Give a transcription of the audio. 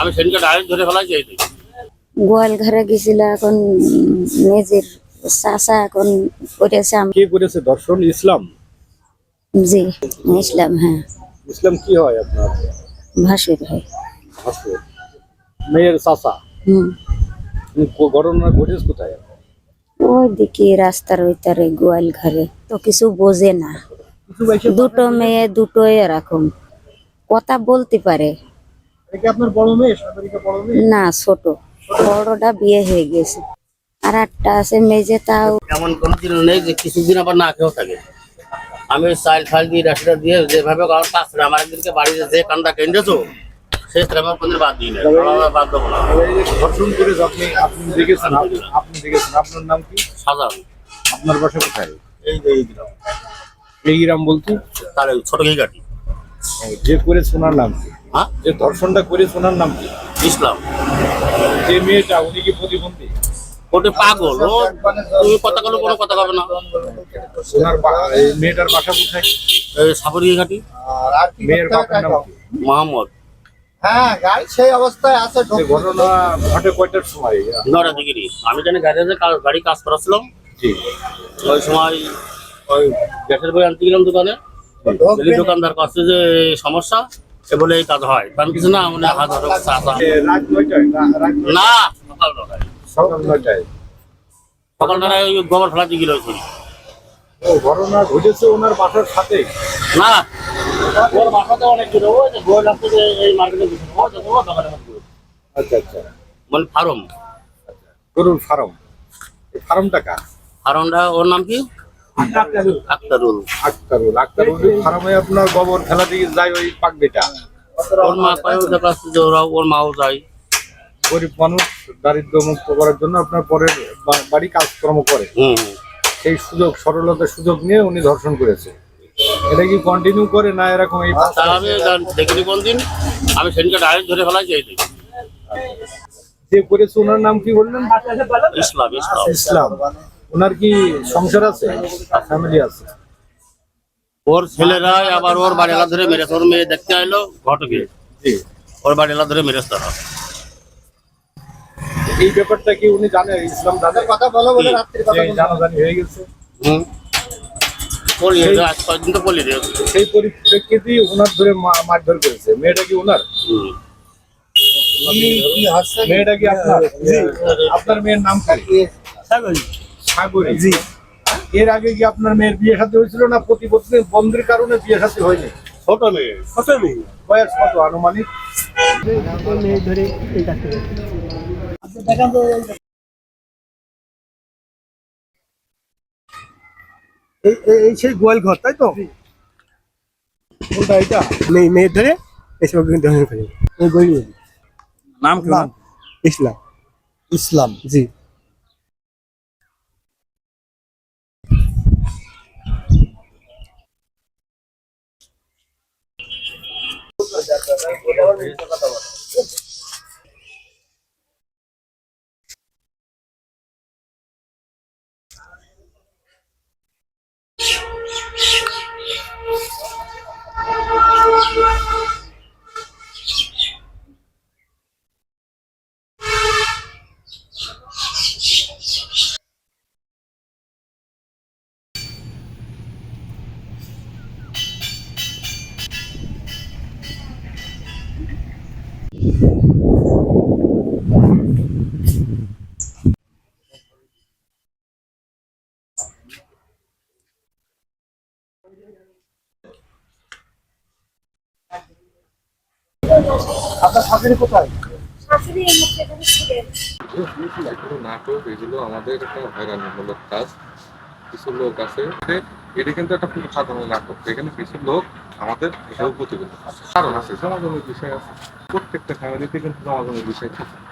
আমি সেদিনকে ডাইরেক্ট ধরে ফেলাইছি এই গোয়াল ঘরে গেছিল এখন নিজের চাষা এখন করেছে আমি কে করেছে দর্শন? ইসলাম? জি ইসলাম হ্যাঁ। ইসলাম কি হয় আপনার? ভাসুর হয়। ভাসুর। মেয়ের চাচা? হুম। ঘটনা ঘটেছে কোথায়? ওই দিকে রাস্তার ওই তারে গোয়াল ঘরে। তো কিছু বোঝে না। দুটো মেয়ে দুটো এরকম। কথা বলতে পারে। না ছোট। বড়টা বিয়ে হয়ে গেছে। আর একটা আছে মেজে তাও এমন কোনো দিন নেই যে কিছুদিন আবার না খেয়েও থাকে। আমি চাইল ফাইল দিয়ে রাশিটা দিয়ে যেভাবে আমার একদিনকে বাড়িতে যে কান্দা কেন্দ্রেছো সেই আমি কোনদিন বাদ দিই না আমরা বাদ দেবো না। ধর্ষণ আপনি আপনি দেখেছেন আপনি- আপনি দেখেছেন। আপনার নাম কি? সাজান। আপনার বাসা কোথায়? এই যে এই গ্রাম। বলতে? তাহলে ছোট যে করে ওনার নাম কি? হ্যাঁ? যে ধর্ষণটা করে ওনার নাম কি? ইসলাম। যে মেয়েটা উনি কি প্রতিবন্ধী? ওটা পাগল। ও তুমি কথা বলো কোনো কথা হবে না। এই মেয়েটার বাসা কোথায়? এই সাপর ঘি কাটি মেয়ের বাবার নাম কি? মোহাম্মদ। হ্যাঁ গাড়ি সেই অবস্থায় আছে ঘটনা ঘটে কয়টার সময়? নটা ডিগ্রি আমি জানি গ্যারেজে গাড়ি কাজ করাছিলাম। জি। ওই সময় ওই গ্যাসের বই আনতে গেলাম দোকানে। দেখি দোকানদার কাছে যে সমস্যা এ বলে এই কাজ হয়। কারণ কিছু না মানে নয়টায় না সকাল নটায় সকাল নয়টায়। সকাল নটায় গোবর ফেলাতে গেল ওই ছড়ি। ও ঘটনা ঘটেছে ওনার বাসার সাথে? না ওর বাসাতে অনেক দূরে। ওই যে গোল আসতে যে এই মার্কেটে ও যে ও দোকানে আচ্ছা আচ্ছা। মানে ফার্ম। গরুর ফার্ম। এই ফার্মটা কার? ফার্মটা ওর নাম কি? আক্তারুল। আক্তারুল। আক্তারুল ফার্মে আপনার গোবর ফেলা দিয়ে যায় ওই পাকবিটা ওর মা পায় দেখা যাচ্ছে যে ওরা ওর মাও যায়। গরিব মানুষ দারিদ্র মুক্ত করার জন্য আপনার পরের বাড়ি কাজকর্ম করে। সেই সুযোগ সরলতার সুযোগ নিয়ে উনি ধর্ষণ করেছে। এটা কি কন্টিনিউ করে না এরকম এই আমি দেখিনি কোনদিন। আমি সেদিনকে ডাইরেক্ট ধরে দেখি যে করেছে ওনার নাম কি বললেন? ইসলাম ইসলাম। ইসলাম। ওনার কি সংসার আছে? ফ্যামিলি আছে? ওর ছেলেরা আবার ওর বাড়ি বাড়িওয়ালা ধরে মেরেছে। ওর মেয়ে দেখতে আইলো ঘটকে। জি। ওর বাড়িওয়ালা ধরে মেরেছে তারা। এই ব্যাপারটা কি উনি জানে? ইসলাম জানে? কথা বলো বলে কি? রাত্রি কথা জানাজানি হয়ে গেছে। হুম। সেই পরিপ্রেক্ষিতেই ওনার ধরে মা- মারধর করেছে। মেয়েটা কি ওনার মেয়েটা কি আপনার? আপনার মেয়ের নাম কি? সাগরী? জি। এর আগে কি আপনার মেয়ের বিয়ে সাথে হয়েছিল না প্রতিপত্তি বন্ধের কারণে বিয়ে সাথে হয়নি? ছোট মেয়ে কত মেয়ে বয়স কত আনুমানিক? এই এই- এই সেই গোয়াল ঘর তাই তো? কোনটা এটা মেয়ে মেয়ের ধরে এসব ধরে ফেলে। এই গরিব নাম কি? নাম? ইসলাম। ইসলাম। জি। よかったわ。আপনার শাশুড়ি কোথায়? নাটক এগুলো আমাদের একটা হয়রানিমূলক কাজ। কিছু লোক আছে এটা কিন্তু একটা খুব সাধারণ নাটক। এখানে কিছু লোক আমাদের প্রতিবন্ধ কারণ আছে বিষয় আছে। প্রত্যেকটা ফ্যামিলিতে কিন্তু সমাজমের বিষয় থাকে।